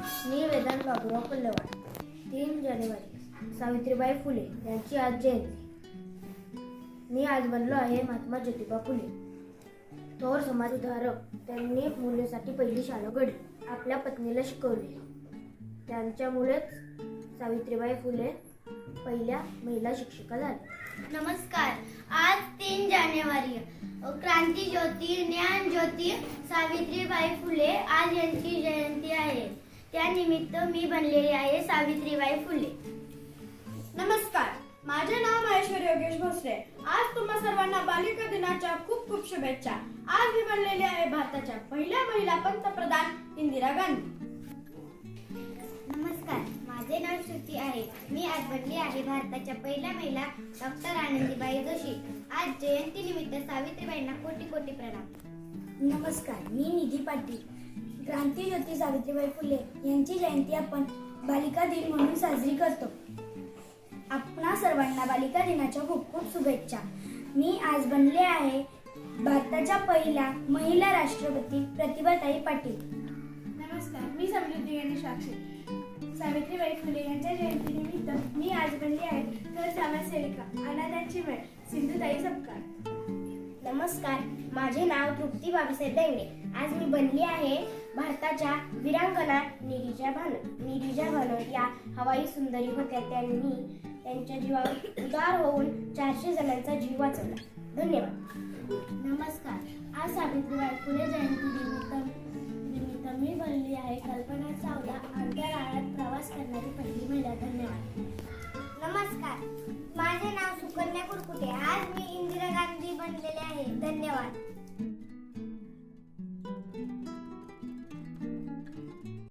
मी वेदांत बाबुराव पल्लवाड तीन जानेवारी सावित्रीबाई फुले यांची आज जयंती. मी आज बनलो आहे महात्मा ज्योतिबा फुले. थोर समाजधारक त्यांनी मुलीसाठी पहिली शाळा घडली. आपल्या पत्नीला शिकवले. त्यांच्यामुळेच सावित्रीबाई फुले पहिल्या महिला शिक्षिका झाल्या नमस्कार. आज तीन जानेवारी. क्रांती ज्योती ज्ञान ज्योती सावित्रीबाई फुले आज यांची जयंती आहे. त्यानिमित्त मी बनलेली आहे सावित्रीबाई फुले. नमस्कार माझे नाव महेश्वर योगेश भोसले. आज तुम्हा सर्वांना बालिका दिनाच्या खूप खूप शुभेच्छा. आज मी बनलेली आहे भारताच्या पहिल्या महिला पंतप्रधान इंदिरा गांधी. नमस्कार माझे नाव श्रुती आहे. मी आज बनली आहे भारताच्या पहिल्या महिला डॉक्टर आनंदीबाई जोशी. आज जयंती निमित्त सावित्रीबाईंना कोटी कोटी प्रणाम. नमस्कार मी निधी पाटील. क्रांती ज्योती सावित्रीबाई फुले यांची जयंती आपण बालिका दिन म्हणून साजरी करतो. आपणा सर्वांना बालिका दिनाच्या खूप खूप शुभेच्छा. मी आज बनले आहे भारताच्या पहिल्या महिला राष्ट्रपती प्रतिभाताई पाटील. नमस्कार मी समृद्धी आणि साक्षी. सावित्रीबाई फुले यांच्या जयंतीनिमित्त मी आज बनली आहे तर समाजसेविका अनाथांची वेळ सिंधुताई सपकाळ. नमस्कार माझे नाव तृप्ती बाबासाहेब देंगडे आज मी बनली आहे भारताच्या वीरांगना निरीजा भानू निरीजा भानू या हवाई सुंदरी होत्या. त्यांनी त्यांच्या जीवावर उदार होऊन चारशे जणांचा जीव वाचवला. धन्यवाद. नमस्कार. आज सावित्रीबाई फुले जयंती निमित्त निमित्त मी बनली आहे कल्पना चावला. अंतराळात प्रवास करणारी धन्यवाद.